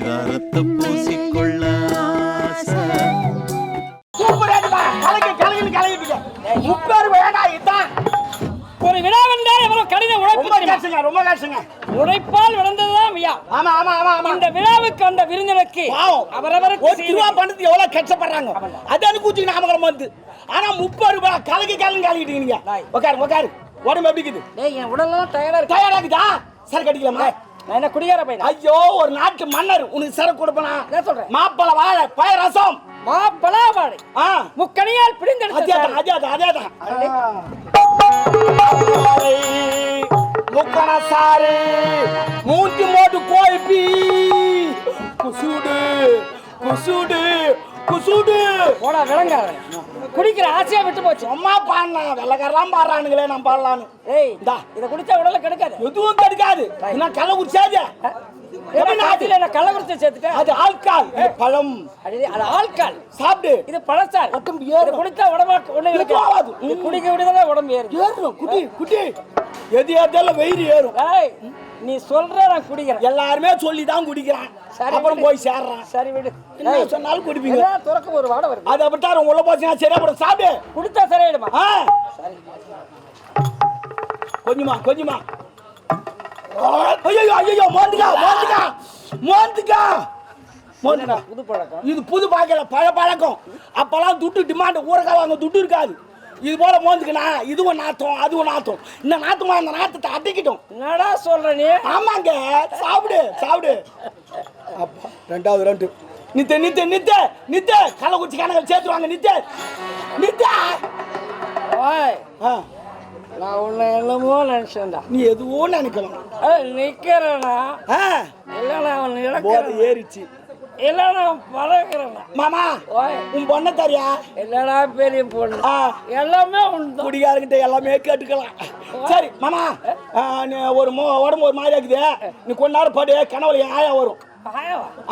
பரிதாரத்தை பூசிக்கொள்ள ஒரு விழாவென்றால் எவ்வளவு கடின உழைப்பு ரொம்ப? கஷ்டங்க உழைப்பால் விளந்ததுதான் விழா. ஆமா ஆமா ஆமா ஆமா. இந்த விழாவுக்கு அந்த விருந்தினருக்கு அவரவருக்கு ஒரு ரூபா பணத்துக்கு எவ்வளவு கஷ்டப்படுறாங்க? அதான் கூச்சி நாமக்கலம் வந்து ஆனா முப்பது ரூபாய் கலக்கி கலங்கி கலக்கிட்டு நீங்க உட்காரு உட்காரு. உடம்பு எப்படி இருக்குது? டேய் என் உடல்லாம் டயர்டா இருக்கு. டயர்டா இருக்குதா? நான் என்ன குடிகார பையனா? ஐயோ ஒரு நாட்டு மன்னர் உனக்கு சரக்கு கொடுப்பனா? என்ன சொல்றேன்? மாப்பழ வாழை பய ரசம். மாப்பழா வாழை. ஆ. முக்கணியால் பிடிந்தெடுத்த அதேதான் சாறு. அதேதான் அதேதான் முக்கண சாரு மூஞ்சி மோட்டு கோய்பி குசுடு குசுடு குசுடு போடா விளங்காத குடிக்கிற ஆசையா விட்டு போச்சு. சும்மா பாடினா வெள்ளக்காரெல்லாம் பாடுறானுங்களே நான் பாடலான்னு ஏய் இந்தா. இத குடிச்சா உடல கெடுக்காது. எதுவும் கிடைக்காது. என்ன கள்ள குடிச்சாது? எப்படி நாட்டில என்ன கள்ள குடிச்சு சேர்த்துட்டேன்? அது ஆல்கால் பழம். அது ஆள்கால். சாப்பிடு. இது பழச்சார் உடம்பு குடிச்சா உடம்பு ஒண்ணு ஆகாது. குடிக்க விடுதல உடம்பு ஏறும் ஏறும். குட்டி குட்டி எது ஏத்தாலும் வெயிறு ஏறும். நீ சொல்ற நான் குடிக்கிறேன். எல்லாருமே சொல்லி தான் குடிக்கிறான். சரி, அப்புறம். போய் சேர்றான். சரி விடு. என்ன சொன்னாலும் குடிப்பீங்க. துறக்க ஒரு வாடை வருது. அது அப்படித்தான் உள்ள போச்சுன்னா சரியா போடும் சாப்பிடு. குடிச்சா சரியாயிடுமா? ஆ. சரி. கொஞ்சமா கொஞ்சமா. ஐயோ ஐயோ மோந்துக்கா மோந்துக்கா மோந்துக்கா. புது பழக்கம்? இது புது பாக்கல பழ பழக்கம் அப்பெல்லாம் துட்டு டிமாண்ட் ஊரக்காய் வாங்க துட்டு இருக்காது. இது போல மோந்துக்கணா இதுவும் நாத்தம் அதுவும் நாத்தம். இந்த நாத்தமா இந்த நாத்தத்தை அடிக்கிட்டோம். என்னடா சொல்ற நீ? ஆமாங்க சாப்பிடு சாப்பிடு. அப்பா ரெண்டாவது ரெண்டு நித்த நித்த நித்த நித்த. கள்ளக்குறிச்சி கணக்கு சேர்த்துருவாங்க நித்த. நித்த. ஓய் ஆ, நான் உன்னை என்னமோ நினைச்சேன்டா. நீ எதுவும் நினைக்கலாம். நிக்கிறேனா? ஆ, இல்ல நான் போதை நடக்கிறேன் ஏறிச்சு. இல்ல நான் பழகிறேனா மாமா உன் பொண்ணை தரியா? இல்லடா பெரிய பொண்ணு? எல்லாமே உண்டு குடிகாரங்கிட்ட எல்லாமே கேட்டுக்கலாம். சரி மாமா நீ ஒரு உடம்பு ஒரு மாதிரி இருக்குது நீ கொஞ்ச நேரம் படு கனவுல என் ஆயா வரும்.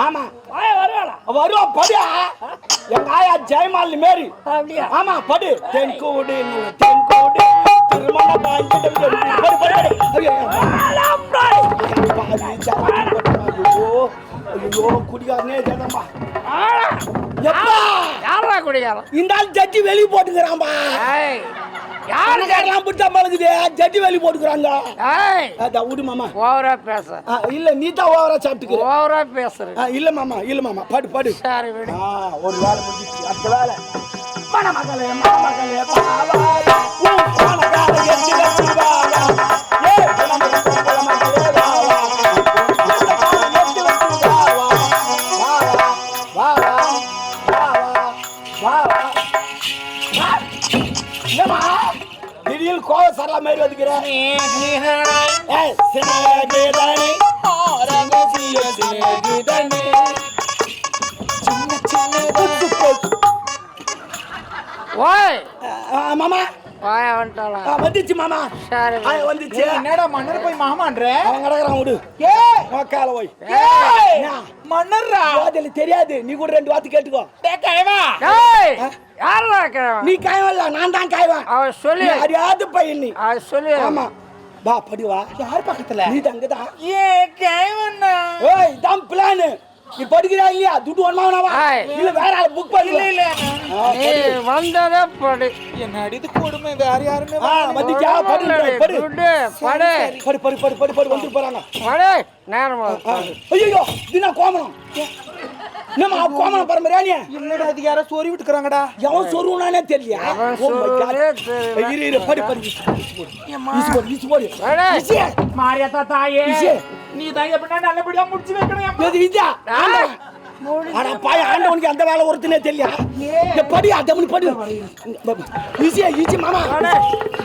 ஆமா. ஆய வருவாடா வருவா படு எங்க ஆயா ஜெயமாலினி மாரி. அப்படியா? ஆமா படு. தென்கூடு தென்கூடு திருமண படு படு படு. ஐயோ குடிகாரனே ஜனமா. எப்பா? யாரா குடிக்காரன் இந்த ஆள் ஜட்டி வெளிய போட்டுக்கிறான்பா ஏய் யாருக்கெல்லாம் பிடிச்சா ஜட்டி வெளிய போட்டுக்கிறாங்க அதான் விடு மாமா. ஓவரா பேச. இல்ல நீ தான் ஓவரா சாப்பிட்டுக்கிற. ஓவரா பேசுற. இல்ல மாமா இல்ல மாமா. படு படு. சரி ஒரு வேலை அடுத்த வேலை. மணமகளே மணமகளே பாவாயா. உன் என்னம்மா? திடீர்னு கோவ சரலா மாதிரி வந்துக்கிறேன் ஓய். மாமா. வாய வந்துட்டாளா? வந்துச்சு மாமா. சரி வந்துச்சு. என்னடா மன்னர் போய் மாமான்ற? அவன் கிடக்குறான் விடு. போய்? மன்னர்ரா? யோதல தெரியாது? நீ கூட ரெண்டு வார்த்தை கேட்டுக்கோ. டேய் யாரா கிழவன் நீ காயவல்ல நான் தான் காய்வேன் அவ சொல்லி. அறியாத பையன் நீ. அவ சொல்லி. ஆமா. வா படி வா. யார் பக்கத்துல? நீ தங்கதான் ஏ கயவண்ணா. ஏய் இதான் பிளான் நீ படிக்கிறா இல்லையா? துட்டு ஒண்ணாவனவா ஏய். இல்ல வேற ஆள் புக் பண்ணி. இல்ல இல்ல. நீ வந்ததே படு. என்ன அடிது கொடுமை வேற யாருமே ஆ வந்துச்சா படி படி படு. படி படி. படி படி படி வந்து போறாங்க படு. நேரம் ஐயோ தினா கோமணம்? என்னம்மா கோமணம் பரம்பரையா இல்லடா அது யாரோ சோரி விட்டுக்கறாங்கடா. எவன் சொருவனானே தெரியல. அவன் Oh தெரியல. இரு இரு படி படி வீசு போடு வீசு போடு. படு. வீசு மாரியாத்தா தாயே விஜய். நீ எப்படின்னா நல்லபடியா முடிச்சு வைக்கணும் என் எது வீசா ஆனா பாய ஆண்டவனுக்கு அந்த வேலை ஒருத்தனே தெரியல. இந்த படி அதமனி படி. ஈஸியா ஈஸி மாமா.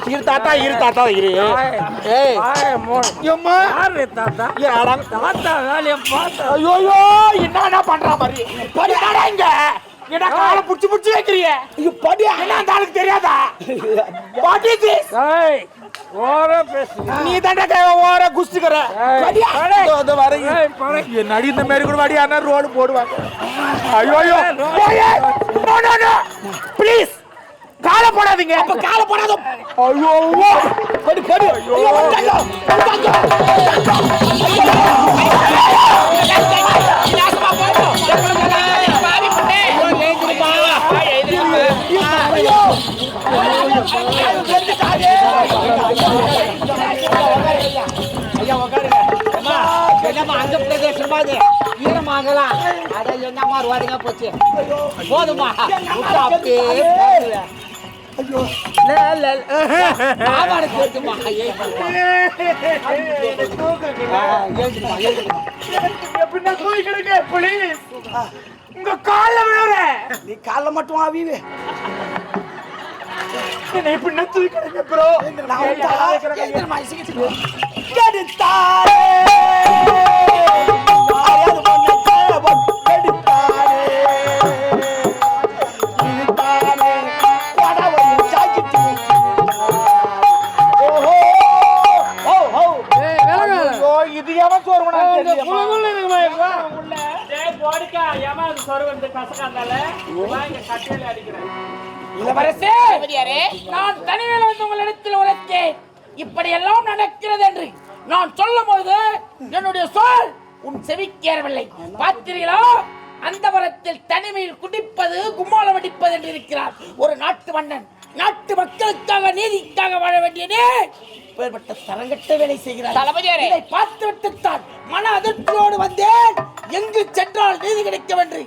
இரு தாத்தா இரு தாத்தா இரு. ஏய். யாரு தாத்தா? யாரா தாத்தா வேலையை பார்த்தா. ஐயோ ஐயோ என்னடா பண்றா பாரு. படி தாடா இங்க? என்ன காலை புடிச்சு புடிச்சு வைக்கிறிய? இங்க படி. என்ன அந்த ஆளுக்கு தெரியாதா? இஸ் திஸ் ஏய் ஓர பேசு. நீ தாண்டா ஓர குஸ்திக்கற? படு. இதோ இந்த வரேன் ஏய், படு. என் அடி இந்த மாதிரி கூட வாடி ரோடு போடுவாங்க. ஐயோ ஐயோ நோ நோ நோ ப்ளீஸ் கால போடாதீங்க. அப்ப கால போடாத. ஐயோ. படி படி. ஐயோ. போதுமா உங்க கால்ல விழுறேன் நீ கால மட்டும் ஆவிவே என்ன எப்படின்னா தூக்கி கிடக்கு ப்ரோ நான் உண்டா? எழுந்திரும்மா, இளவரசே நான் தனிமையில் வந்து உங்களிடத்தில் உரைத்தேன் இப்படி எல்லாம் நடக்கிறது என்று நான் சொல்லும் பொழுது என்னுடைய சொல் உன் செவிக்கேறவில்லை. பார்த்தீர்களா அந்த மரத்தில் தனிமையில் குடிப்பது கும்மாளம் அடிப்பது என்று இருக்கிறார். ஒரு நாட்டு மன்னன் நாட்டு மக்களுக்காக நீதிக்காக வாழ வேண்டியதே இப்பேற்பட்ட தரங்கட்ட வேலை செய்கிறார். இதை பார்த்து விட்டுத்தான் மன அதிர்ச்சியோடு வந்தேன். எங்கு சென்றால் நீதி கிடைக்கும் என்று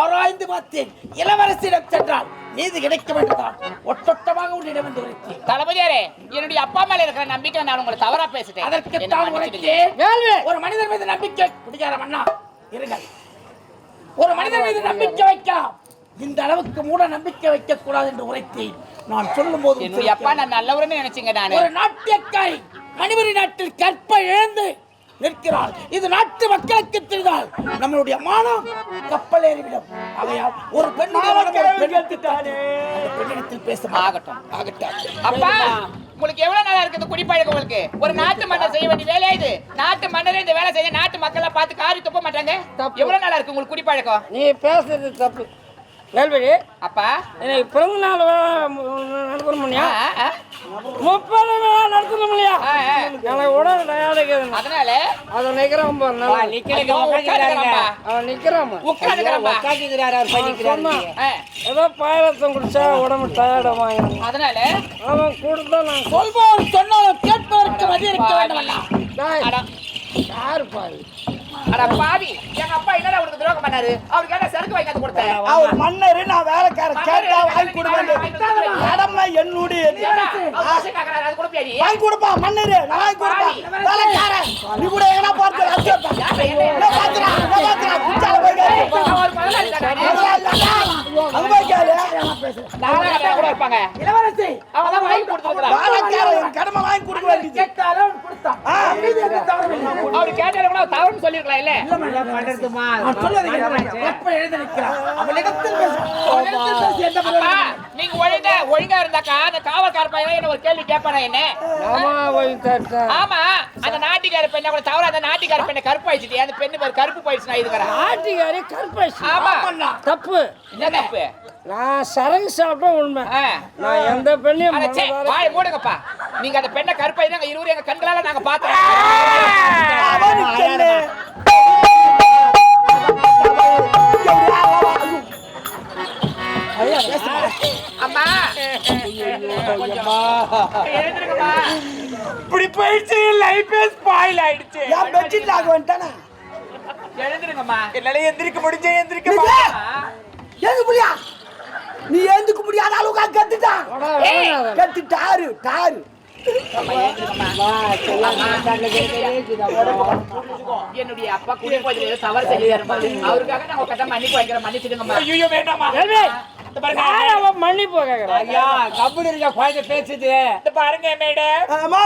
ஆராய்ந்து பார்த்தேன். இளவரசியிடம் சென்றால் நீதி கிடைக்கும் என்றுதான் ஒட்டொட்டமாக உன்னிடம் வந்து உரைத்தேன். தளபதியாரே என்னுடைய அப்பா மேல இருக்கிற நம்பிக்கை நான் உங்களை தவறா பேசிட்டேன். அதற்குத்தான் மன்னிச்சிடுங்க. உரைத்தேன். ஒரு மனிதர் மீது நம்பிக்கை. குடிகார மன்னா இருங்கள். ஒரு மனிதர் மீது நம்பிக்கை வைக்கலாம். இந்த அளவுக்கு மூட நம்பிக்கை வைக்க கூடாது என்று உரைத்தேன் நான் சொல்லும் போது என்னுடைய அப்பா நான் நல்லவருன்னு நினைச்சீங்க நானு. ஒரு நாட்டியக்காரி மணிபுரி நாட்டில் கற்பை இழந்து நிற்கிறாள். இது நாட்டு மக்களுக்கு தெரிந்தால் நம்மளுடைய மானம் கப்பல் ஏறிவிடும் ஆகையால் ஒரு பெண்ணுடைய பெண்ணிடத்தில் பேச ஆகட்டும். ஆகட்டும். அப்பா உங்களுக்கு எவ்வளவு நாளா இருக்குது? குடிப்பழக்கம் உங்களுக்கு. ஒரு நாட்டு மன்னர் செய்ய வேண்டிய வேலையா இது? நாட்டு மன்னரே இந்த வேலை செய்ய நாட்டு மக்களை பார்த்து காரி துப்ப மாட்டாங்க? எவ்வளவு நாளா இருக்கு உங்களுக்கு குடிப்பழக்கம் நீ பேசுறது தப்பு. வேல்வெளி அப்பா. எனக்கு பிறந்த நாள் நடத்தணும் இல்லையா முப்பது விழா நடத்தணும் இல்லையா. எனக்கு உடல் டயர்டுக்குது அதனால? நிக்கிறான். அவன் நிக்கிறான். உட்காருங்கப்பா. அவன் ஆ, ஏதோ பாயரத்தம் குடிச்சா உடம்பு டயர்டு அதனால? அவன் கொடுத்தா நான் சொல்வோர் சொன்னாலும் கேட்பதற்கு மதி இருக்க வேண்டும் டேய், அட, பாவி எங்க அப்பா என்னடா உனக்கு துரோகம் பண்ணாரு? அவருக்கு என்ன சரக்கு வாங்கி கொடுத்தேன்? அவர் மன்னர் நான் வேலைக்காரன். கேட்டா வாங்கி கடமை கொடுப்பியா நீ? வாங்கி கொடுப்பா மன்னரு நான் வாங்கி கொடுப்பா. வேலைக்காரன். நீ கூட எங்கனா பார்த்து அச்சோட்டா யார்டா என்ன? நான் பாத்துறேன் நான் பாத்துறேன் குச்சால போய் கேளு. நான் ஒரு முதலாளி தானே. அங்க போய் கேளு. நானும் அப்பா கூட இருப்பாங்க? இளவரசி. அவன் தான் வாங்கி கொடுத்துருக்கான் வேலைக்காரன் என் கடமை வாங்கி கொடுக்க வேண்டியது கேட்டாலும் கொடுத்தான் ஆ. மீது எந்த தவறும் இல்லை. அவரு கேட்டாலும் கூட தவறுன்னு சொல்லிருக்கலாம் இல்ல நான் சொல்வதை கேட்கிறான். கற்பை எழுந்து நிற்கிறான் அவளிடத்தில் பேசு அவளிடத்தில் பேசி பிரயோஜனம்? நீங்க ஒழுங்கா ஒழுங்கா இருந்தாக்கா அந்த காவல்கார பையன் என்ன ஒரு கேள்வி கேட்பானா என்ன? ஆமா அந்த நாட்டிக்கார பெண்ணை கூட தவற அந்த நாட்டிக்கார பெண்ணை கருப்பு ஆயிடுச்சு அந்த பெண்ணு பேர் கருப்பு போயிடுச்சு நான் இதுக்கிறேன் ஆட்டிக்காரி கற்பழிச்சு ஆமா. தப்பு. என்ன தப்பு. நான் சரகு சாப்பிட்டா உண்மை. ஆ. நான் எந்த பெண்ணையும் வாயை மூடுங்கப்பா. நீங்க அந்த பெண்ணை கருப்பை நாங்க இருவரும் எங்க கண்களால நாங்க பார்த்தோம். அம்மா. இப்படி போயிடுச்சு லைஃபே ஸ்பாயில் ஆயிடுச்சு. ஏன் பெட்ஷீட் ஆக வந்துட்டானா? எழுந்திருங்கம்மா. என்னால எந்திரிக்க முடிஞ்ச எந்திரிக்க. ஏந்து புரியா நீ ஏந்துக்க முடியாத அளவுக்கு கத்துட்டான். கத்து டாரு டாரு. என்னுடைய அப்பா குடி போய் தவறு செய்யாருமா அவருக்காக நான் கட்ட மன்னிப்பு வைக்கிறேன் மன்னிச்சிடுங்கம்மா. ஐயோ வேண்டாமா யார் அவன் மன்னிப்பு கேக்குறான்? இந்த பாருங்க மேடம். ஆமா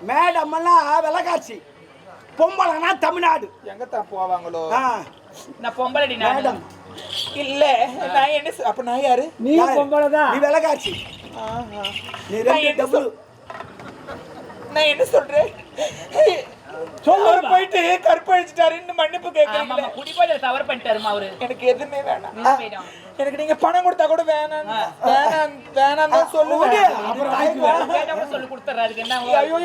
மேடம் எல்லாம் விலகாட்சி பொம்பளைனா தமிழ்நாடு. எங்கத்தான் போவாங்களோ? ஆ, நான் பொம்பளடி மேடம். இல்ல நான் என்ன அப்ப நான் யாரு? நீ பொம்பளைதான். நீ விலகாட்சி நீ ரெண்டு டபுள் நான் என்ன சொல்றேன்? அவர் போயிட்டு கற்பழிச்சிட்டாருன்னு மன்னிப்பு கேட்கறீங்களே ஆமா குடி போய் தவறு பண்ணிட்டாருமா அவரு. எனக்கு எதுவுமே வேணாம். எனக்கு நீங்க பணம் கொடுத்தா கூட வேணாம். வேணாம் தான் அப்புறம் கூட சொல்லி கொடுத்துறாரு என்ன ஐயோ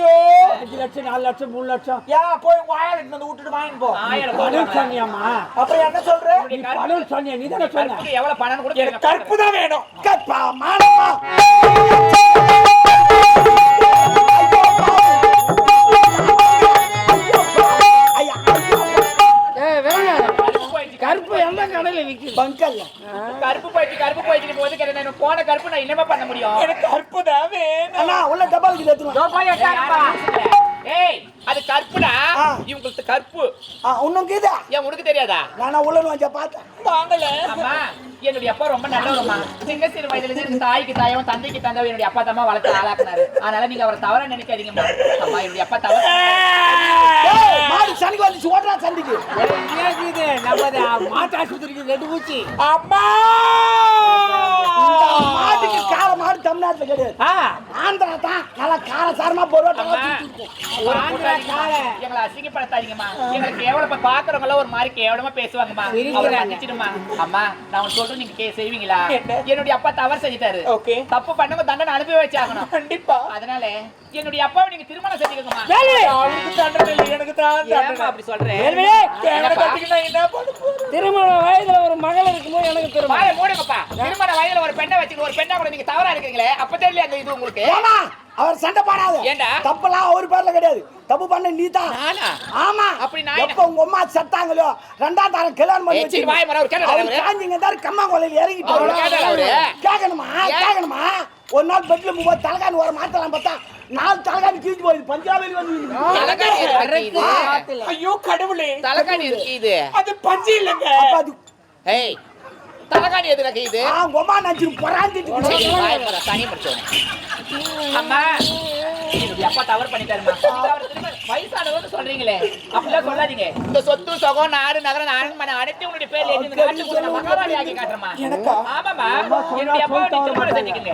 அஞ்சு லட்சம் நாலு லட்சம் மூணு லட்சம். ஏன் போய் எடுத்துட்டு வந்து விட்டுட்டு வாங்கிட்டு போ. பணம். சொன்னியாமா அப்புறம் என்ன சொல்ற? உன்னுடைய கருப்பு- பணம் சொன்னியா நீ தானே சொன்ன. கருப்புக்கு எவ்வளவு பணம் கூட எனக்கு கற்பு தான் வேணும். கற்பா மானமா. பங்கல்ல. கருப்பு போயிட்டு கருப்பு போயிட்டு போது கிடையாது போன கருப்பு நான் என்னமா பண்ண முடியும்? எனக்கு கருப்பு தான் வேணும். உள்ள எடுத்துருவோம் ஏய் அது கருப்புடா ஆ. இவங்களுக்கு கருப்பு ஆ இன்னும் கீதா. ஏன் உனக்கு தெரியாதா? நானா உள்ள வந்து பார்த்தேன். வாங்கல. அம்மா என்னுடைய அப்பா ரொம்ப நல்லவரம்மா. சின்ன சிறு வயதுல இருந்து தாய்க்கு தாயும் தந்தைக்கு தந்தை என்னுடைய அப்பா தம்மா வளர்த்து ஆளாக்குனாரு. அதனால நீங்க அவரை தவற நினைக்காதீங்கம்மா. அம்மா என்னுடைய அப்பா தவற மாடு சனிக்கு வந்துச்சு. ஓடுறா சந்திக்கு நம்ம மாட்டு ஆஸ்பத்திரிக்கு ரெண்டு பூச்சி. அம்மா! மாட்டுக்கு கார மாடு தமிழ்நாட்டுல கிடையாது. ஆந்திரா தான் நல்லா கார சாரமா போரோட்டா அம்மா ஒரு எங்களை அசிங்கப்படுத்தாதீங்கம்மா. பாக்குறவங்க மாதிரி கேவலமா பேசுவாங்கம்மா. அவரை மன்னிச்சிடுமா அம்மா நான் உங்களுக்கு சொல்றேன் நீங்க கே- செய்வீங்களா? என்னுடைய அப்பா தவறு செஞ்சிட்டாரு. தப்பு பண்ணவங்க தண்டனை அனுப்பி வச்சாகணும். கண்டிப்பா. அதனால என்னுடைய அப்பாவை நீங்க திருமணம் செஞ்சுக்கோங்கம்மா. அவருக்கு தண்டனை இல்லை எனக்கு தான் அப்படி சொல்றேன் கேள்வியே, எனக்கு திருமணம் வாயை மூடுங்கப்பா. திருமண வயதுல ஒரு பெண்ணை வச்சுட்டு ஒரு பெண்ணா கூட நீங்க தவறா இருக்கீங்களே அப்ப தெரியல அந்த இது உங்களுக்கு? ஏமா அவர் சண்டை பாடாத. ஏன்டா? தப்பெல்லாம் அவர் பேர்ல கிடையாது. தப்பு பண்ண நீ தான் நானா? ஆமா. அப்படி நான் எப்ப உங்க அம்மா செத்தாங்களோ ரெண்டாம் தாரம் கல்யாணம் பண்ணி வாயை அவரு? காஞ்சிங்க தாரு கம்மா கொலையில இறங்கிட்டு? கேட்கணுமா? கேட்கணுமா ஒரு நாள் பெட்ல போய் தலைகாணி வர மாத்தலாம் பார்த்தா நாலு தலைகாணி கிழிஞ்சு போகுது. பஞ்சாபில் வந்து. ஐயோ கடவுளே. தலைகாணி இருக்கு இது. அது பஞ்சு இல்லைங்க. அப்ப அது ஏய் தலைகாணி எது இருக்கு இது? ஆ, உங்க அம்மா நினைச்சு பொறாந்திட்டு தனியா படிச்சவனே. அம்மா அப்பா தவறு பண்ணிட்டாருமா சொல்றீங்களே அப்படிலாம் சொல்லாதீங்க. இந்த சொத்து சொகம் நாடு நகரம் அரண்மனை அனைத்து உங்களுடைய பேர்ல எழுதி காட்டுறேன் ஆமாமா என்னுடைய அப்பாவை நீ திருமணம் செஞ்சுக்கங்க?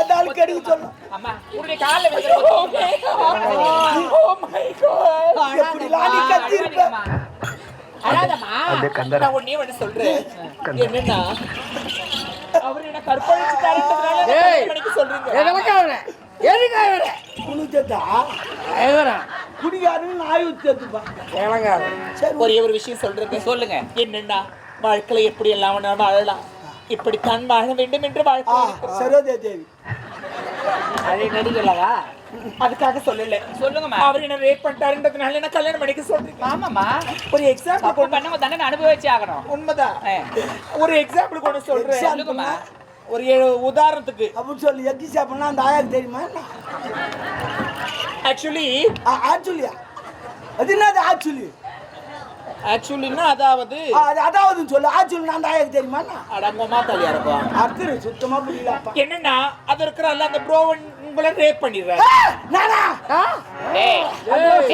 அந்த ஆளுக்கு எடுக்க அம்மா உங்களுடைய காலில் விழுந்து கத்தி என்னன்னா அவர் என்ன. எனக்கு சொல்றீங்க. ஒரே ஒரு விஷயம் சொல்றேங்க. சொல்லுங்க. என்னன்னா வாழ்க்கையில எப்படி எல்லாம் வேணாலும் வாழலாம். இப்படித்தான் வாழ வேண்டும் என்று வாழ்க்கை. சரோஜா தேவி. அதை நடிக்கலவா அதுக்காக சொல்லல. சொல்லுங்கம்மா அவர் என்ன ரேப் பண்ணிட்டாருன்றதுனால என்ன கல்யாணம் பண்ணிக்க சொல்றீங்க ஆமாம்மா. ஒரு எக்ஸாம்பிள் தப்பு பண்ணவங்க தண்டனை அனுபவிச்சு ஆகணும். உண்மைதான். ஒரு எக்ஸாம்பிள் கொண்டு சொல்றேன். சொல்லுங்கம்மா ஒரு உதாரணத்துக்கு. அப்படின்னு சொல்லி எத்தி சாப்பிடணும் அந்த ஆயாக்கு தெரியுமா? ஆக்சுவலி ஆக்சுவலியா அது என்னது ஆக்சுவலி ஆக்சுவலின்னா அதாவது அது அதாவது சொல்லு. ஆக்சுவலி அந்த ஆயாக்கு தெரியுமா? அடங்கமா தலையா இருக்கும் அர்த்தம் சுத்தமா புரியலப்பா. என்னன்னா அது இருக்கிற அந்த ப்ரோ உங்களை ரேப் பண்ணிடுறாரு. ஆ, நானா? ஏய்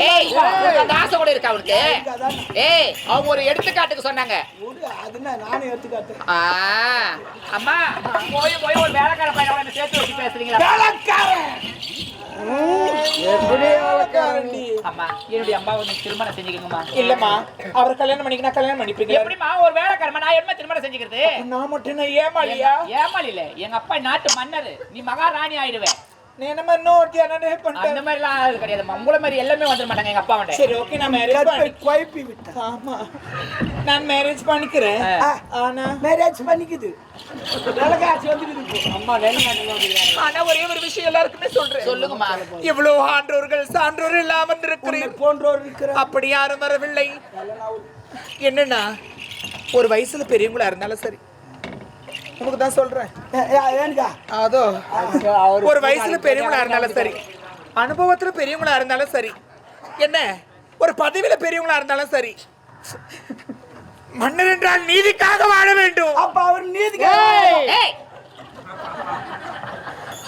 ஏய் உனக்கு அந்த ஆசை கூட இருக்கா அவனுக்கு? அதான் ஏய் அவங்க ஒரு எடுத்துக்காட்டுக்கு சொன்னாங்க. அம்மா போய் போய் ஒரு வேலைக்கார என்ன சேர்த்து வச்சு பேசுறீங்களா? அம்மா என்னுடைய அம்மாவை நீ திருமணம் செஞ்சுக்கோங்கம்மா இல்லம்மா அவர் கல்யாணம் பண்ணிக்கினா கல்யாணம் பண்ணிப்பீங்க எப்படிம்மா ஒரு வேலைக்காரமா நான் என்ன திருமணம் செஞ்சுக்கிறது? நான் மட்டும் நான் ஏமாளியா? ஏமாளி இல்ல எங்க அப்பா நாட்டு மன்னர். நீ மகாராணி ஆயிடுவேன் நீ என்ன மாதிரி இன்னொருத்தி என்ன ரேப் அந்த பண்ணிட்டேன் மாதிரி எல்லாம் ஆளு கிடையாதும்மா உங்களை மாதிரி எல்லாமே வந்துட மாட்டாங்க எங்க அப்பா சரி ஓகே நான் மேரேஜ் பண்ணி குழப்பி விட்டேன் ஆமா. நான் மேரேஜ் பண்ணிக்கிறேன். ஆனா? மேரேஜ் பண்ணிக்குது. விளக்காச்சு வந்துக்குது அம்மா நெல் ஆனா ஒரே ஒரு விஷயம் எல்லாருக்குமே சொல்றேன். சொல்லுங்கம்மா இவ்வளவு ஆன்றோர்கள் சான்றோர் இல்லாமல் இருக்கிறேன் போன்றோர் இருக்கிற அப்படி யாரும் வரவில்லை. என்னன்னா ஒரு வயசுல பெரியவங்களா இருந்தாலும் சரி. உங்களுக்கு தான் சொல்றேன் அதோ ஒரு வயசுல பெரியவங்களா இருந்தாலும் சரி. அனுபவத்துல பெரியவங்களா இருந்தாலும் சரி. என்ன? ஒரு பதவியில பெரியவங்களா இருந்தாலும் சரி. மன்னர் என்றால் நீதிக்காக வாழ வேண்டும். அப்ப அவர் நீதிக்கு ஏய்!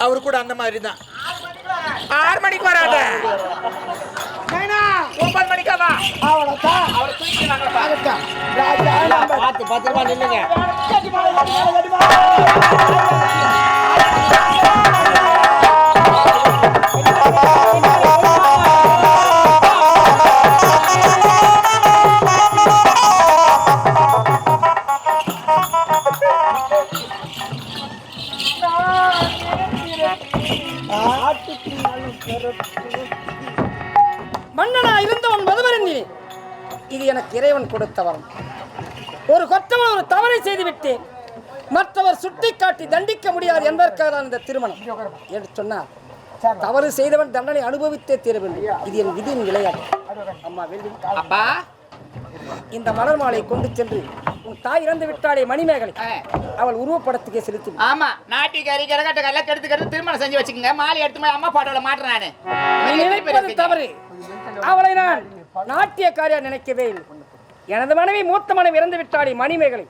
அவர் கூட அந்த மாதிரி தான் ஆறு மணிக்கு வராத. ஒன்பது மணிக்கா வா அவ்வளவுதான். அவரை தூக்கிட்டு வாங்கப்பா அதுதான். ராஜா பார்த்து பத்திரமா நில்லுங்க இது எனக்கு இறைவன் கொடுத்த வரம். ஒரு கொத்தவன் ஒரு தவறை செய்து விட்டேன். மற்றவர் சுட்டிக்காட்டி தண்டிக்க முடியாது என்பதற்காக தான் இந்த திருமணம். என்று சொன்னார். தவறு செய்தவன் தண்டனை அனுபவித்தே தீர வேண்டும். இது என் விதியின் விளையாட்டு. அம்மா அப்பா. இந்த மலர் மாலை கொண்டு சென்று உன் தாய் இறந்து விட்டாளே மணிமேகலை. அவள் உருவப்படத்துக்கே செலுத்தி. ஆமா நாட்டி கறி கரகட்ட கல்ல கெடுத்து கெடுத்து திருமணம் செஞ்சு வச்சுக்கோங்க. மாலை எடுத்து அம்மா பாட்டோட மாட்டுறேன். தவறு. அவளை நான் நாட்டியக்காரியா நினைக்கவே இல்லை. எனது மனைவி மூத்த மனைவி இறந்து விட்டாளே மணிமேகலை.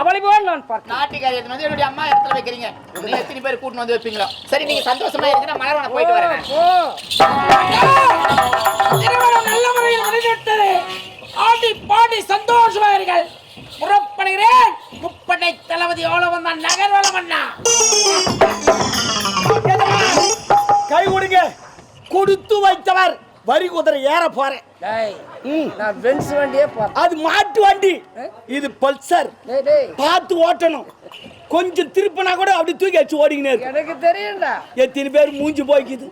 அவளை போல் நான் பார்த்தேன் நாட்டி கறி எடுத்து வந்து என்னுடைய அம்மா இடத்துல வைக்கிறீங்க. நீங்க எத்தனை பேர் கூட்டிட்டு வந்து வைப்பீங்களோ? சரி நீங்க சந்தோஷமா இருங்க மலர்வன போயிட்டு வரேன். திருமணம் நல்ல முறையில் முடிந்துவிட்டது. ஆடி பாடி சந்தோஷமாயிருங்கள் புறப்படுகிறேன். முப்படை தளபதி எவ்வளவு வந்தான் நகர்வலம் அண்ணா. கை கொடுங்க. கொடுத்து வைத்தவர். வரி குதிரை ஏற போறேன். நான் பென்ஸ் வண்டியே அது மாட்டு வண்டி. இது பல்சர். பார்த்து ஓட்டணும். கொஞ்சம் திருப்பினா கூட அப்படி தூக்கி வச்சு ஓடிக்கினே எனக்கு தெரியும்டா. எத்தனை பேர் மூஞ்சி போய்க்குது?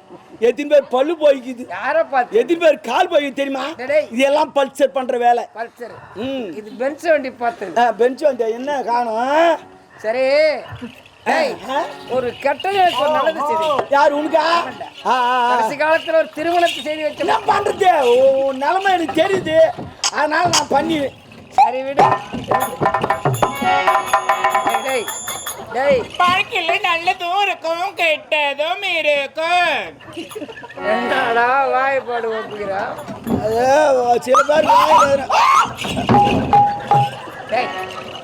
எத்தனை பேர் பல்லு போய்க்குது? பார்த்து? எத்தனை பேர் கால் போய்க்குது தெரியுமா. இதெல்லாம் பல்சர் பண்ற வேலை. பல்சர். ம். இது பென்ஸ் வண்டி பார்த்தது ஆ, பெஞ்ச் வண்டி என்ன காணும்? சரி. ஒரு கெட்டது ஒரு நல்லது செய்தி. யார் உனக்கா. கடைசி காலத்துல ஒரு திருமணத்தை செய்து என்ன வைக்கலாம் பண்றது? நிலைமை எனக்கு தெரியுது. அதனால நான் பண்ணி சரி விடு. டேய், டேய். வாழ்க்கையில் நல்லதும் இருக்கும் கெட்டதும் இருக்கும். என்னடா வாய் பாடு ஒப்புகிறா அது சில பேர் வாயில டேய்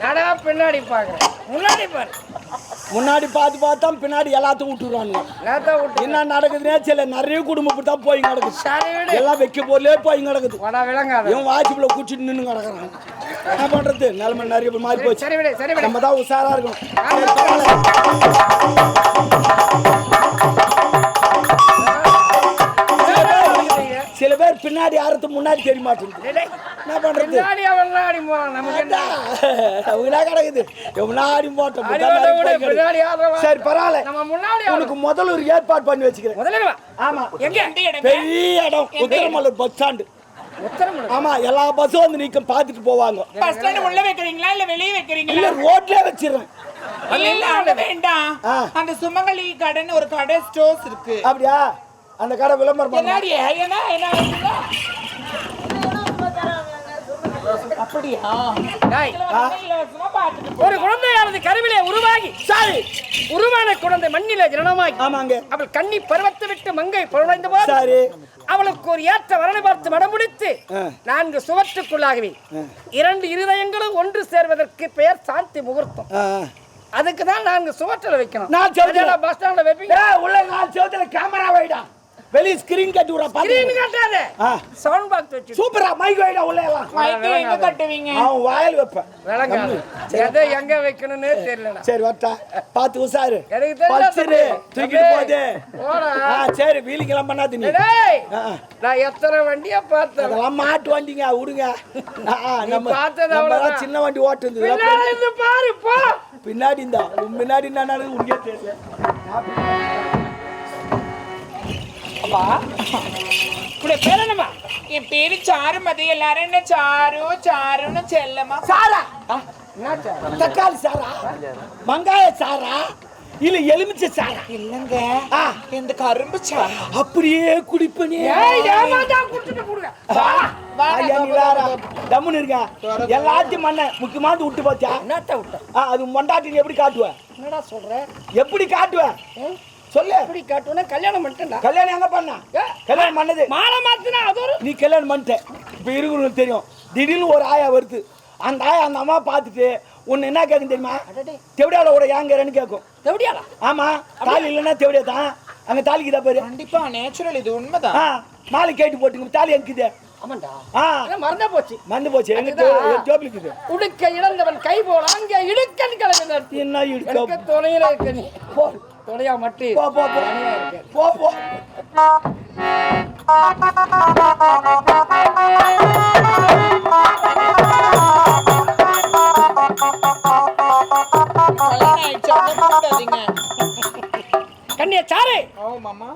நடா பின்னாடி பாக்குறேன். முன்னாடி பாரு. முன்னாடி பார்த்து பார்த்தா பின்னாடி எல்லாத்தையும் விட்டுருவானுங்க நேத்தா விட்டு என்ன நடக்குதுன்னே சில நிறைய குடும்பம் தான் போய் கிடக்குது. எல்லாம் வைக்க போலே போய் கிடக்குது. இவன் வாட்சிப்பில் குச்சிட்டு நின்று கிடக்குறான். என்ன பண்றது? நிலைமை நிறைய மாறி போச்சு நம்ம தான் உஷாரா இருக்கணும். பின்னாடி யாரத்து முன்னாடி தெரிய மாட்டேங்குது. என்ன பண்றது? அவங்களா கிடக்குது. முன்னாடி போட்டோம். சரி பரவாயில்ல. நம்ம முன்னாடி ஆடு. உனக்கு முதல்ல ஒரு ஏற்பாடு பண்ணி வச்சுக்கிறேன். முதல்ல வா ஆமா. எங்க? பெரிய இடம். Uthiramallur bus stand. ஆமா எல்லா பஸ்ஸும் வந்து நிக்க பார்த்துட்டு போவாங்க. பஸ் ஸ்டாண்ட் உள்ள வைக்கிறீங்களா இல்ல வெளியே இல்ல வைக்கிறீங்களா ரோட்லயே வச்சிடுறேன். இல்ல இல்ல வேண்டாம். அந்த சுமங்கலி கடைன்னு ஒரு கடை ஸ்டோர்ஸ் இருக்கு. அப்படியா? அந்த கடை விளம்பரம்? அப்படியா? ஒரு குழந்தையானது கருவிலே உருவாகி சரி. உருவான குழந்தை மண்ணிலே ஜனனமாகி ஆமாங்க அவள் கண்ணி பருவத்தை விட்டு மங்கை புரளைந்த போது சரி. அவளுக்கு ஒரு ஏற்ற வரனை பார்த்து மடம் முடித்து ஆ. நான்கு சுவற்றுக்குள்ளாகவே இரண்டு இருதயங்களும் ஒன்று சேர்வதற்கு பெயர் சாந்தி முகூர்த்தம். அதுக்கு தான் நான்கு சுவற்றில் வைக்கணும். நான் பஸ் ஸ்டாண்ட்ல வைப்பீங்க? ஏய், உள்ள நாலு செவத்துல கேமரா வைடா. வெளிய ஸ்கிரீன் கட்டி விடுறா ஸ்கிரீன் பாத்து கட்டாத. சவுண்ட் பாக்ஸ் வச்சு சூப்பரா மைக் வைடா உள்ள எல்லாம் மைக்கு எங்க கட்டுவீங்க அவன் வாயில் வைப்பேன் விளங்காது. எதை எங்க வைக்கணும்னு தெரியலடா. சரி வரட்டா. பார்த்து உசாரு. எனக்கு தெரியல. தூக்கிட்டு போடா. ஆ சரி வீலிங் எல்லாம் பண்ணாது நீ. டேய். நான் எத்தனை வண்டியா பார்த்தேன்? அதெல்லாம் மாட்டு வண்டிங்க விடுங்க நம்ம பார்த்தது நம்ம அவ்வளவுதான். சின்ன வண்டி ஓட்டுது பின்னாடி இருந்து பாரு போ. பின்னாடி இந்த. உன் முன்னாடி என்ன நடக்குது உனக்கே தெரியல அப்பா. உடைய பேர் என்னம்மா? என் பேரு சாருமதி எல்லாரும் என்ன சாரு? சாருன்னு செல்லமா சாரா? தக்காளி சாரா? வெங்காய சாரா? இல்ல எலுமிச்சை சாரா? இல்லங்க. இந்த கரும்பு சாறு அப்படியே குடிப்பனே. தம்முன்னு இருக்க. எல்லாத்தையும் மண்ண முக்கியமானது விட்டு போச்சா என்னத்த விட்ட? அது மொண்டாட்டின்னு எப்படி காட்டுவ? என்னடா சொல்ற? எப்படி காட்டுவ? ம்? சொல்லு. எப்படி காட்டுவேன்னா கல்யாணம் பண்ணிட்டேன்டா. கல்யாணம் எங்க பண்ண? கல்யாணம் பண்ணது. மாலை மாத்துனா அது ஒரு நீ கல்யாணம் பண்ணிட்ட. இப்ப இருக்கிறவங்களுக்கு தெரியும். திடீர்னு ஒரு ஆயா வருது. அந்த ஆயா அந்த அம்மா பார்த்துட்டு உன்னை என்ன கேட்கும் தெரியுமா. தெவிடியால கூட ஏங்கறன்னு கேட்கும்? ஆமா. தாலி இல்லைன்னா தெவிடியா தான்? அங்க தாலிக்கு தான் பாரு. கண்டிப்பா நேச்சுரல் இது உண்மைதான். மாலை கேட்டு போட்டுங்க தாலி எங்குது? ஆமாண்டா. மறந்தே போச்சு. மறந்து போச்சு. எங்க அதுதான். ஜோபிலுக்குது உடுக்க இழந்தவன் கை போல அங்கே இடுக்கன் கிளம்பி நடத்தி என்ன எனக்கு இடுக்க துணையில இருக்க நீ. துணையா மட்டும் போ போ போ. போ. கண்ணியா சாரு. ஓ மாமா.